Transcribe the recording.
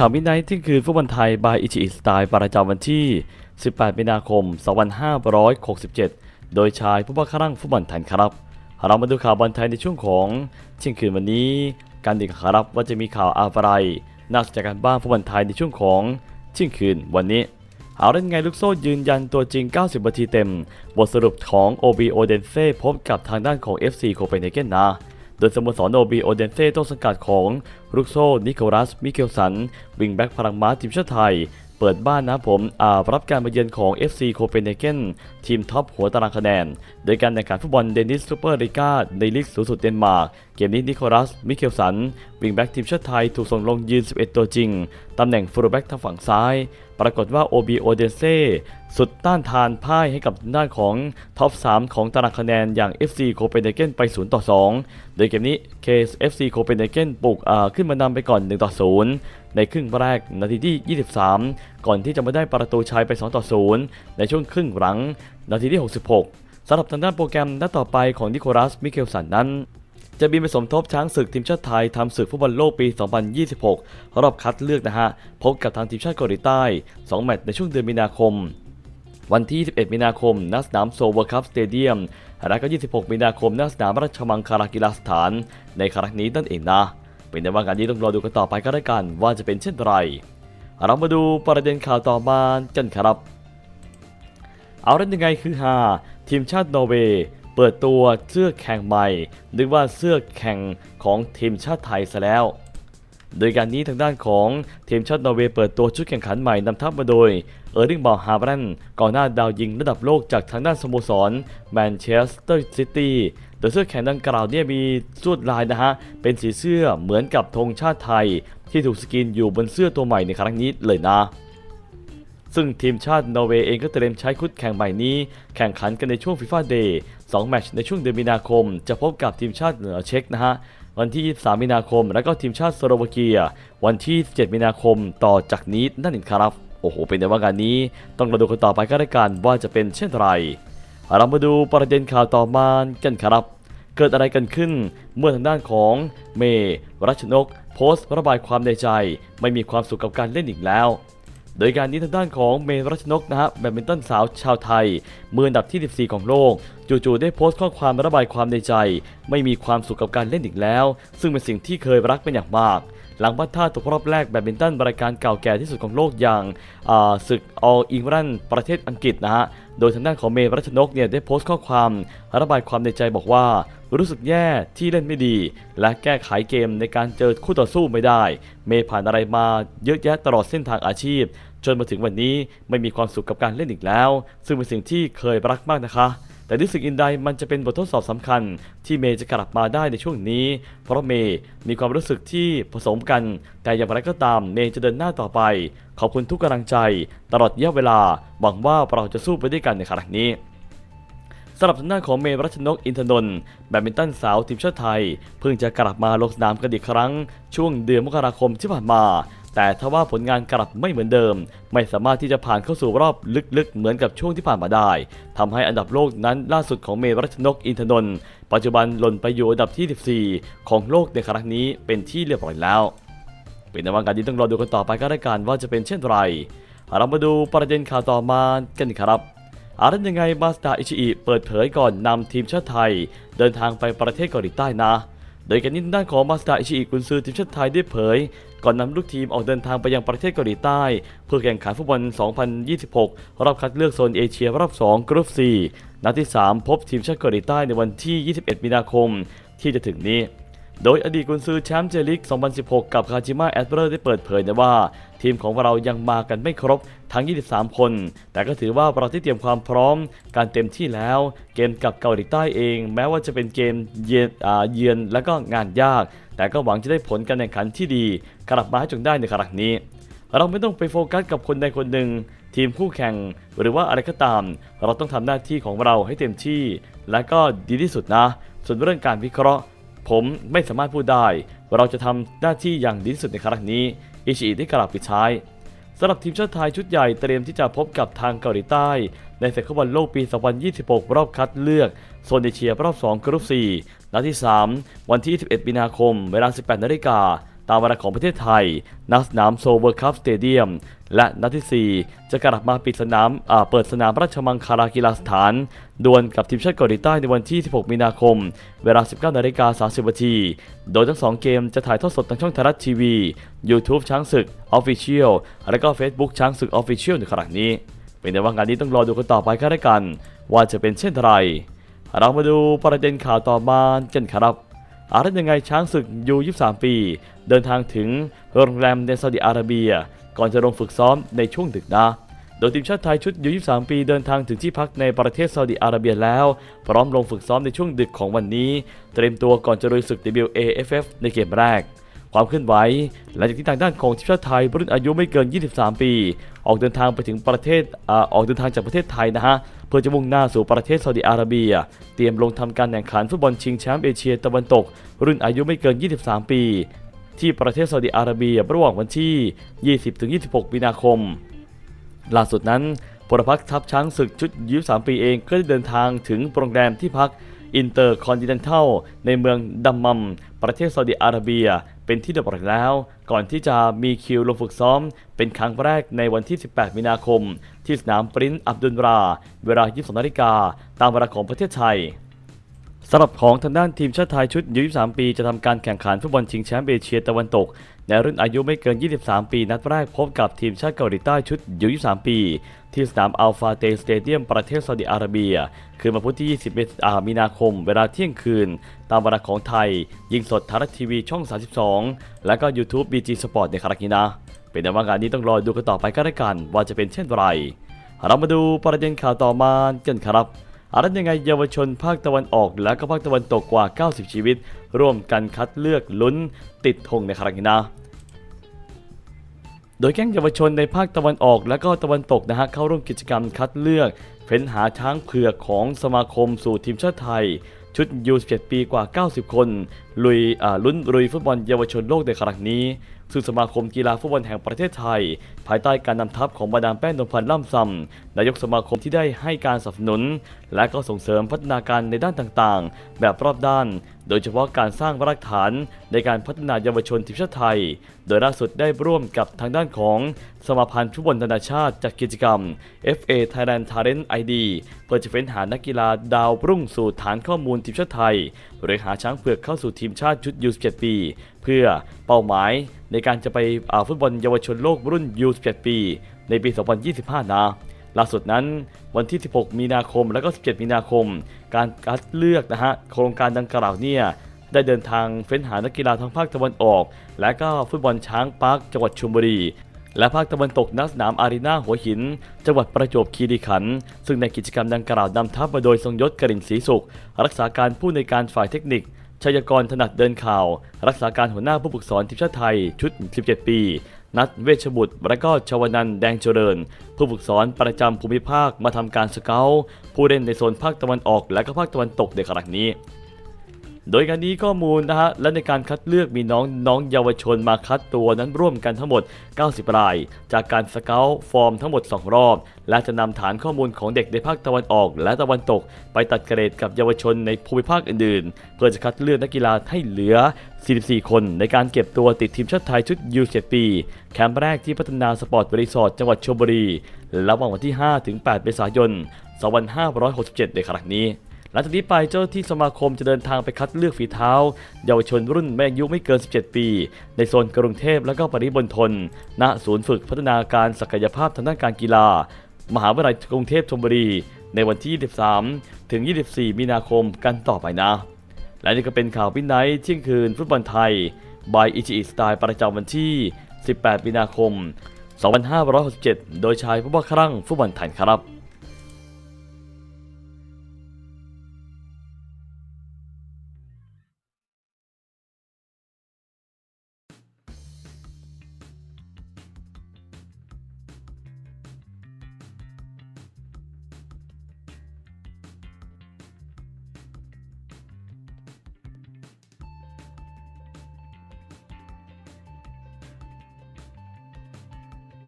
ข่าวมิดไนท์ที่คือฟุตบอลไทย บายอิชิอิสไตล์ประจำวันที่ 18 มีนาคม 2567 โดยชายผู้ว่าครั่งฟุตบอลไทยครับ เรามาดูข่าวบอลไทยในช่วงของเที่ยงคืนวันนี้ การดีครับว่าจะมีข่าวอะไรน่าสนใจกันบ้างฟุตบอลไทยในช่วงของเที่ยงคืนวันนี้เอาเล่นไงลูกโซ่ยืนยันตัวจริง 90 นาทีเต็ม บทสรุปของ OB o d e n s e พบกับทางด้านของ FC โคเปนเฮเกนนะ โดยสโมสร OB o d e n s e ต้นสังกัดของลูกโซ่นิโคลัส มิเคลสัน วิงแบ็กพลังม้าทีมชาติไทย เปิดบ้านนะผมอารับการมาเยือนของ FC โคเปนเฮเกนทีมท็อปหัวตารางคะแนน โดยการแข่งขันฟุตบอลเดนิสซูเปอร์ลีกาในลีกสูงสุดเดนมาร์ก เกมนี้นิโคลัส มิเคลสัน วิงแบ็กทีมชาติไทยถูกส่งลงยืน 11 ตัวจริง ตำแหน่งฟูลแบ็กทางฝั่งซ้าย ปรากฏว่า OB o d e n s e สุดต้านทานพ่ายให้กับด้านของท็อป 3 ของตารางคะแนนอย่าง FC โคเปนเฮเกนไป 0 ต่อ 2 โดยเกมนี้ KFC โคเปนเฮเกนปลุกขึ้นมานำไปก่อน 1 ต่อ 0 ในครึ่งแรกนาทีที่ 23 ก่อนที่จะมาได้ประตูชัยไป 2 ต่อ 0 ในช่วงครึ่งหลัง นาทีที่ 66สำหรับทางด้านโปรแกรมนัดต่อไปของนิโคลัส มิเคลสันนั้น จะบินไปสมทบช้างศึกทีมชาติไทยทำศึกฟุตบอลโลกปี 2026 รอบคัดเลือกนะฮะ พบกับทางทีมชาติเกาหลีใต้ 2 แมตช์ในช่วงเดือนมีนาคม วันที่21มีนาคมณสนามโซเวอร์คัพสเตเดียมและก็ 26 มีนาคมณสนามราชมังคลากีฬาสถาน ในครั้งนี้นั่นเองนะ เป็นในว่าการนี้ต้องรอดูกันต่อไปก็ได้วกันว่าจะเป็นเช่นไร เรามาดูประเด็นข่าวต่อมากันครับ เอาเล่นยังไงคือฮาทีมชาตินอร์เวย์ เปิดตัวเสื้อแข่งใหม่นึกว่าเสื้อแข่งของทีมชาติไทยซะแล้ว โดยการนี้ทางด้านของทีมชาตินอร์เวย์เปิดตัวชุดแข่งขันใหม่นำทัพมาโดย เออร์ลิงบอลฮาร์แบรนก่อนหน้าดาวยิงระดับโลกจากทางด้านสโมสรแมนเชสเตอร์ซิตี้โดยเสื้อแข่งดังกล่าวเนี่ยมีลวดลายนะฮะ เป็นสีเสื้อเหมือนกับธงชาติไทย ที่ถูกสกรีนอยู่บนเสื้อตัวใหม่ในครั้งนี้เลยนะ ซึ่งทีมชาตินอร์เวย์เองก็เตรียมใช้คุดแข่งใหม่นี้ แข่งขันกันในช่วงฟีฟ่าเดย์2แมตช์ในช่วงเดือนมีนาคม จะพบกับทีมชาติเหนือเช็กนะฮะวันที่ 23 มีนาคม แล้วก็ทีมชาติสโลวาเกีย วันที่17มีนาคมต่อจากนี้นั่นเองครับ โอ้โห เป็นในว่างานนี้ ต้องมาดูกันต่อไปก็ได้กันว่าจะเป็นเช่นไร เรามาดูประเด็นข่าวต่อมากันครับ เกิดอะไรกันขึ้น เมื่อทางด้านของเมย์รัชนก โพสต์ระบายความในใจ ไม่มีความสุขกับการเล่นอีกแล้ว โดยการนี้ทางด้านของเมย์รัชนกนะฮะแบดมินตันสาวชาวไทย มืออันดับที่ 14 ของโลก จู่ๆได้โพสต์ข้อความระบายความในใจ ไม่มีความสุขกับการเล่นอีกแล้ว ซึ่งเป็นสิ่งที่เคยรักเป็นอย่างมากหลังพัดท่าตกรอบแรกแบดมินตันรายการเก่าแก่ที่สุดของโลกอย่างอ่าศึกออลอิงแลนด์ประเทศอังกฤษนะฮะ โดยทางด้านของเมย์รัชนกเนี่ยได้โพสต์ข้อความระบายความในใจบอกว่า รู้สึกแย่ที่เล่นไม่ดี และแก้ไขเกมในการเจอคู่ต่อสู้ไม่ได้ เมย์ผ่านอะไรมาเยอะแยะตลอดเส้นทางอาชีพ จนมาถึงวันนี้ไม่มีความสุขกับการเล่นอีกแล้ว ซึ่งเป็นสิ่งที่เคยรักมากนะคะ แต่ที่สิ่งอินใดมันจะเป็นบททดสอบสำคัญ ที่เมย์จะกลับมาได้ในช่วงนี้ เพราะเมย์มีความรู้สึกที่ผสมกัน แต่อย่างไรก็ตามเมย์จะเดินหน้าต่อไป ขอบคุณทุกกำลังใจ ตลอดระยะเวลาหวังว่าเราจะสู้ไปด้วยกันในครั้งนี้สำหรับทางด้านของเมย์รัชนกอินทนนท์แบดมินตันสาวทีมชาติไทย เพิ่งจะกลับมาลงสนามกันอีกครั้ง ช่วงเดือนมกราคมที่ผ่านมา แต่ถ้าว่าผลงานกลับไม่เหมือนเดิม ไม่สามารถที่จะผ่านเข้าสู่รอบลึกๆ เหมือนกับช่วงที่ผ่านมาได้ทำให้อันดับโลกนั้นล่าสุดของเมย์รัชนกอินทนนท์ปัจจุบันหล่นไปอยู่อันดับที่ 14 ของโลกในครั้งนี้เป็นที่เรียบร้อยแล้ว เป็นในวันการนี้ต้องรอดูกันต่อไปก็ได้กันว่าจะเป็นเช่นไรเรามาดูประเด็นข่าวต่อมากันครับอารันยังไงมาสตาอิชิอิเปิดเผยก่อนนำทีมชาติไทย เดินทางไปประเทศเกาหลีใต้นะ โดยการนี้ทางด้านของมาสตาอิชิอิกุนซือทีมชาติไทยได้เผย ก่อนนำลูกทีมออกเดินทางไปยังประเทศเกาหลีใต้ เพื่อแข่งขันฟุตบอล 2026 รอบคัดเลือกโซนเอเชียรอบ 2 กรุ๊ป 4 นัดที่ 3 พบทีมชาติเกาหลีใต้ในวันที่ 21 มีนาคม ที่จะถึงนี้ โดยอดีตกุนซือแชมป์เจลิก 2016 กับคาจิมะแอดเบอร์ได้เปิดเผยนะว่า ทีมของเรายังมากันไม่ครบทั้ง 23 คน แต่ก็ถือว่าเราที่เตรียมความพร้อมการเต็มที่แล้ว เกมกับเกาหลีใต้เอง แม้ว่าจะเป็นเกมเยือนเยือนและก็งานยาก แต่ก็หวังจะได้ผลการแข่งขันที่ดีกลับมาให้จงได้ในครั้งนี้ เราไม่ต้องไปโฟกัสกับคนใดคนหนึ่ง ทีมคู่แข่งหรือว่าอะไรก็ตาม เราต้องทำหน้าที่ของเราให้เต็มที่ และก็ดีที่สุดนะ ส่วนเรื่องการวิเคราะห์ ผมไม่สามารถพูดได้ เราจะทำหน้าที่อย่างดีที่สุดในครั้งนี้ อิชิอิได้กล่าวปิดท้ายสำหรับทีมชาติไทยชุดใหญ่เตรียมที่จะพบกับทางเกาหลีใต้ ในศึกฟุตบอลโลกปี 2026 รอบคัดเลือก โซนเอเชียรอบ 2 กรุ๊ป 4 นัดที่ 3 วันที่21มีนาคม เวลา 18 นาฬิกา ตามเวลาของประเทศไทยณสนามโซเวอร์คัพสเตเดียม และนัดที่ 4 จะกลับมาปิดสนามอ่าเปิดสนามราชมังคลากีฬาสถาน ดวลกับทีมชาติเกาหลีใต้ในวันที่ 16 มีนาคม เวลา 19นาฬิกา30นาที โดยทั้ง 2 เกมจะถ่ายทอดสดทางช่องไทยรัฐทีวี YouTube ช้างศึก Official และก็ Facebook ช้างศึก Official ในขณะนี้ เป็นแต่ว่างานนี้ต้องรอดูกันต่อไปก็ได้กัน ว่าจะเป็นเช่นไรเรามาดูประเด็นข่าวต่อมากันครับ อาร์ตยังไงช้างศึกยู23 ปี เดินทางถึงโรงแรมในซาอุดิอาระเบีย ก่อนจะลงฝึกซ้อมในช่วงดึกนะโดยทีมชาติไทยชุดยู23 ปีเดินทางถึงที่พักในประเทศซาอุดิอาระเบียแล้ว พร้อมลงฝึกซ้อมในช่วงดึกของวันนี้ เตรียมตัวก่อนจะลุยศึก WAFF ในเกมแรก ความเคลื่อนไหวหลังจากที่ทางด้านของทีมชาติไทยรุ่นอายุไม่เกิน 23 ปี ออกเดินทางไปถึงประเทศอออกเดินทางจากประเทศไทยนะฮะเพื่อจะมุ่งหน้าสู่ประเทศซาอุดิอาระเบีย เตรียมลงทำการแข่งขันฟุตบอลชิงแชมป์เอเชียตะวันตก รุ่นอายุไม่เกิน 23 ปี ที่ประเทศซาอุดิอาระเบียระหว่างวันที่ 20-26 มีนาคม ล่าสุดนั้นพลพรรคทัพช้างศึกชุดยู3ปีเองก็ได้เดินทางถึงโรงแรมที่พักอินเตอร์คอนติเนนทัลในเมืองดัมมัม ประเทศซาอุดิอาระเบีย เป็นที่เรียบร้อยแล้ว ก่อนที่จะมีคิวลงฝึกซ้อม เป็นครั้งแรกในวันที่ 18 มีนาคม ที่สนามปรินซ์อับดุลรา เวลา 22นาฬิกาตามเวลาของประเทศไทยสำหรับของทางด้านทีมชาติไทยชุดยู23 ปีจะทำการแข่งขันฟุตบอลชิงแชมป์เอเชียตะวันตก ในรุ่นอายุไม่เกิน 23 ปี นัดแรกพบกับทีมชาติเกาหลีใต้ชุดยู23 ปี ที่สนามอัลฟาเตสเตเดียมประเทศซาอุดิอาระเบีย คืนวันพุธที่21อ่ามีนาคม เวลาเที่ยงคืน ตามเวลาของไทย ยิงสดทารัฐทีวีช่อง 32 และก็ YouTube BG Sport ในคารากินะ เป็นแต่ว่างานนี้ต้องรอดูกันต่อไปก็ได้กัน ว่าจะเป็นเช่นไร เรามาดูประเด็นข่าวต่อมากันครับอารันยังไงเยาวชนภาคตะวันออกและก็ภาคตะวันตกกว่า 90 ชีวิต ร่วมกันคัดเลือกลุ้นติดธงในครั้งนี้นะ โดยแก๊งเยาวชนในภาคตะวันออกและก็ตะวันตกนะฮะเข้าร่วมกิจกรรมคัดเลือกเฟ้นหาช้างเผือกของสมาคมสู่ทีมชาติไทย ชุดยู17ปีกว่า 90 คน ลุยลุ้นลุยฟุตบอลเยาวชนโลกในครั้งนี้ซึ่งสมาคมกีฬาฟุตบอลแห่งประเทศไทย ภายใต้การนำทัพของมาดามแป้งนพันธ์ล่ำซำนายกสมาคมที่ได้ให้การสนับสนุน และก็ส่งเสริมพัฒนาการในด้านต่างๆ แบบรอบด้าน โดยเฉพาะการสร้างรากฐานในการพัฒนาเยาวชนทีมชาติไทย โดยล่าสุดได้ร่วมกับทางด้านของสมาพันธ์ฟุตบอลนานาชาติจัดกิจกรรม FA Thailand Talent ID เพื่อจะเฟ้นหานักกีฬาดาวรุ่งสู่ฐานข้อมูลทีมชาติไทย หรือหาช้างเผือกเข้าสู่ทีมชาติชุด U17 ปี เพื่อเป้าหมายในการจะไปอาฟุตบอลเยาวชนโลกรุ่น17 ปี ในปี 2025 นะล่าสุดนั้นวันที่ 16 มีนาคมและก็ 17 มีนาคม การคัดเลือกนะฮะโครงการดังกล่าวเนี่ยได้เดินทางเฟ้นหานักกีฬาทั้งภาคตะวันออก และก็ฟุตบอลช้างปาร์คจังหวัดชลบุรี และภาคตะวันตกณสนามอารีนาหัวหิน จังหวัดประจวบคีรีขันธ์ซึ่งในกิจกรรมดังกล่าวนำทัพมาโดยทรงยศกริ่นศรีสุข รักษาการผู้ในการฝ่ายเทคนิคชัยกรถนัดเดินข่าว รักษาการหัวหน้าผู้ฝึกสอนทีมชาติไทยชุด 17 ปี นัดเวชบุตร และก็ชวนันแดงเจริญ ผู้ฝึกสอนประจำภูมิภาคมาทำการสเกลผู้เล่นในโซนภาคตะวันออกและก็ภาคตะวันตกในครั้งนี้ โดยการนี้ข้อมูลนะฮะและในการคัดเลือกมีน้องน้องเยาวชนมาคัดตัวนั้นร่วมกันทั้งหมด 90 ราย จากการสเกลฟอร์มทั้งหมด 2 รอบ และจะนำฐานข้อมูลของเด็กในภาคตะวันออกและตะวันตก ไปตัดเกรดกับเยาวชนในภูมิภาคอื่นๆ เพื่อจะคัดเลือกนักกีฬาให้เหลือ 44 คนในการเก็บตัวติดทีมชาติไทยชุด U7 ปี แคมป์แรกที่พัฒนาสปอร์ตบรีสอร์ทจังหวัดชลบุรีระหว่างวันที่ 5-8 เมษายน 2567 ในครั้งนี้ หลังจากนี้ไปเจ้าที่สมาคมจะเดินทางไปคัดเลือกฝีเท้า เยาวชนรุ่นแม่อายุไม่เกิน 17 ปี ในโซนกรุงเทพและก็ปริมณฑลณศูนย์ฝึกพัฒนาการศักยภาพทางด้านการกีฬา มหาวิทยาลัยกรุงเทพธนบุรี ในวันที่ 23 ถึง 24 มีนาคมกันต่อไปนะ และนี่ก็เป็นข่าวพินไนท์เที่ยงคืนฟุตบอลไทยบายอิจิอิสไตล์ประจำวันที่ 18 มีนาคม 2567 โดยชายผู้ว่าครั่งฟุตบอลไทยครับ